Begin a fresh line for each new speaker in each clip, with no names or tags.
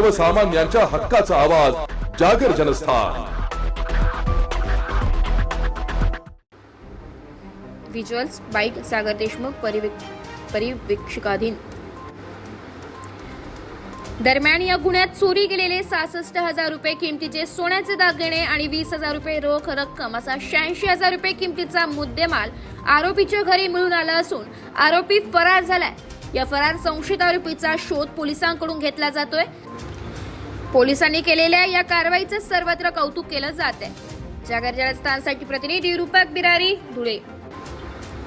सर्वसामान्यांच्या हक्काचा आवाज जागर जनस्थान.
व्हिज्युअल्स बाईक सागर देशमुख परिवेक्षकाधीन परिवीक्षकाधीन. दरम्यान या गुन्ह्यात चोरी गेलेले सहासष्ट हजार रुपये किमतीचे सोन्याचे दागिने आणि वीस हजार रुपये रोख रक्कम असा शहाऐंशी हजार रुपये किमतीचा मुद्देमाल आरोपीच्या घरी मिळून आला असून आरोपी फरार झालाय. या फरार संशयित आरोपीचा शोध पोलिसांकडून घेतला जातोय. पोलिसांनी केलेल्या या कारवाईचं सर्वत्र कौतुक केलं जात आहे. जागर जलस्थानसाठी प्रतिनिधी रूपक बिरारी धुळे.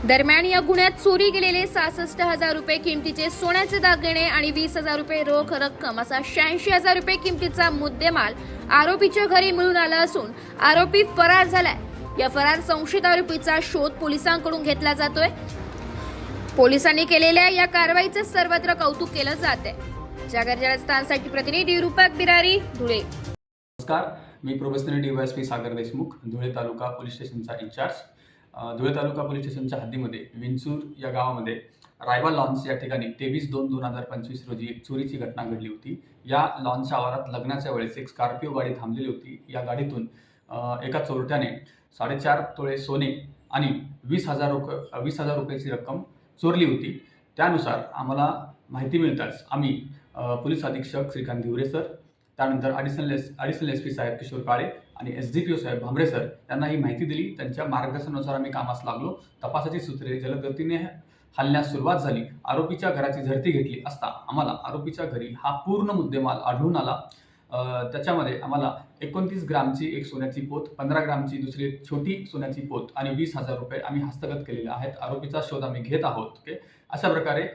दरम्यान या गुन्ह्यात चोरी गेलेले सहासष्ट हजार रुपये किमतीचे सोन्याचे दागिने आणि वीस हजार रुपये रोख रक्कम असा शहाऐंशी हजार रुपये किमतीचा मुद्देमाल आरोपीच्या घरी मिळून आला असून आरोपी फरार झालाय. या फरार संशयित आरोपीचा शोध पोलिसांकडून घेतला जातोय. पोलिसांनी केलेल्या या कारवाईचं सर्वत्र कौतुक केलं जात आहे. जागर जलस्थानसाठी प्रतिनिधी रूपक बिरारी धुळे.
नमस्कार. मी professor DYSP Sagar Deshmukh Dhule taluka police स्टेशनचा इंचार्ज धुळे तालुका पोलीस स्टेशनच्या हद्दीमध्ये विंचूर या गावामध्ये रायबा लॉन्स या ठिकाणी तेवीस दोन दोन हजार पंचवीस रोजी एक चोरीची घटना घडली होती. या लॉन्सच्या आवारात लग्नाच्या वेळेस एक स्कॉर्पिओ गाडी थांबलेली होती. या गाडीतून एका चोरट्याने साडेचार तोळे सोने आणि वीस हजार रुपये वीस हजार रुपयाची रक्कम चोरली होती. त्यानुसार आम्हाला माहिती मिळताच आम्ही पोलीस अधीक्षक श्रीकांत धिवरे सर त्यानंतर additional S additional S P साहेब किशोर काळे आणि एस डी पी ओ साहेब भांबरे सर यांना ही माहिती दिली. त्यांच्या मार्गदर्शनानुसार आम्ही कामास लागलो. तपासाची सूत्रे जलदगतीने हलण्यास सुरुवात झाली. आरोपीच्या घराची झडती घेतली असता आम्हाला आरोपीच्या घरी हा पूर्ण मुद्देमाल आढळून आला. त्याच्यामध्ये आम्हाला एकोणतीस ग्रामची एक सोन्याची पोत पंधरा ग्रामची दुसरी छोटी सोन्याची पोत आणि वीस हजार रुपये आम्ही हस्तगत केलेले आहेत. आरोपीचा शोध आम्ही घेत आहोत ओके? अशा प्रकारे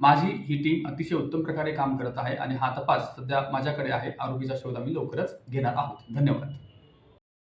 माझी ही टीम अतिशय उत्तम प्रकारे काम करत आहे आणि हा तपास सध्या माझ्याकडे आहे. आरोपीचा शोध आम्ही लवकरच घेणार आहोत. धन्यवाद.